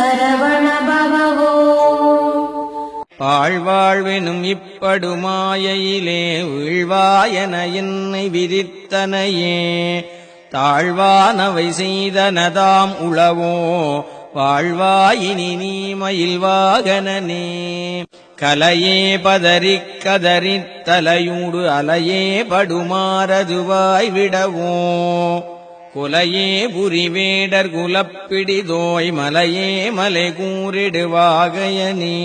சரவண பவவோ. பாழ்வாழ்வெனும் இப்படுமாயையிலே வீழ்வாயன என்னை விதித்தனையே. தாழ்வானவை செய்தனதாம் உளவோ வாழ்வாயினி நீ மயில் வாகனனே. கலையே பதறிக் கதறித் தலையூடு அலையே படுமாறதுவாய் விடவோ. குலையே புரிவேடர் குலப்பிடிதோய் மலையே மலை கூறிடுவாகையனே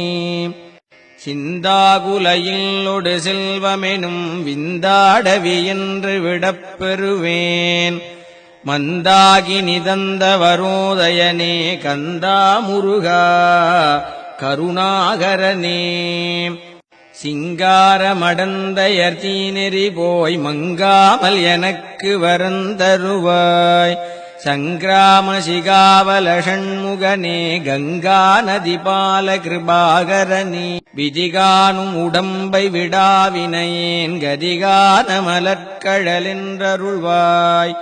சிந்தாகுலையில் ஒடு செல்வமெனும் விந்தாடவி என்று விடப்பெறுவேன். மந்தாகி நிதந்த வரோதயனே கந்தா முருகா கருணாகரனே. சிங்காரமடந்தையர் தீநெறி போய் மங்காமல் எனக்கு வரந்தருவாய். சங்கிராம சிகாவல ஷண்முகனே கங்கா நதி பால கிருபாகரனே விதிகானும் உடம்பை விடாவினையேன் கதிகான மலர்கழலென்றருள்வாய்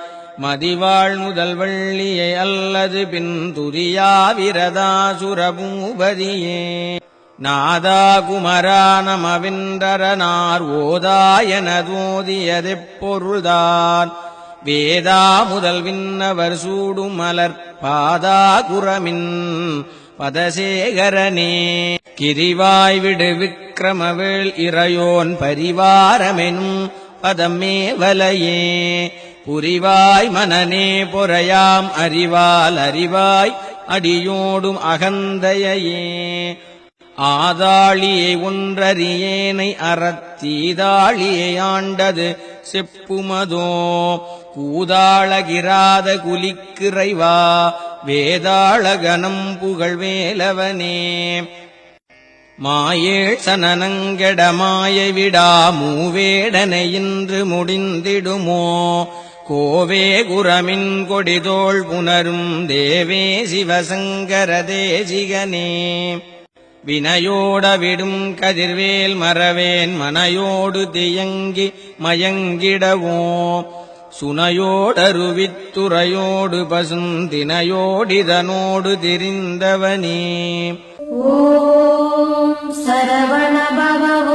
மதிவாழ் முதல் வள்ளியை அல்லது பின் துதியாவிரதாசுரபூபதியே. நாதா குமரா நமவின்றரனார் ஓதாயனதோதியதெப்பொருள்தான். வேதா முதல் விண்ணவர் சூடும் மலர் பாதா குரமின் பதசேகரனே. கிரிவாய் விடு விக்கிரமவேள் இறையோன் பரிவாரமெனும் பதமே வலையே புரிவாய் மனநே பொறையாம் அறிவால் அறிவாய் அடியோடும் அகந்தையே ஆதாளியை ஒன்றறியேனை அறத்தீதாளியை ஆண்டது செப்புமதோ. கூதாளகிராத குலிக்கிறைவா வேதாளகனம் புகழ் வேலவனே மாயேழ் சனனங்கெட மாயை விடா மூவேடனை இன்று முடிந்திடுமோ. கோவே குரமின் கொடிதோள் புணரும் தேவே சிவசங்கர தேசிகனே. வினையோடவிடும் கதிர்வேல் மறவேன் மனையோடு தியங்கி மயங்கிடவோ சுனையோடருவித்துறையோடு பசுந்தினையோடிதனோடு திரிந்தவனே. ஓம் சரவணபவோ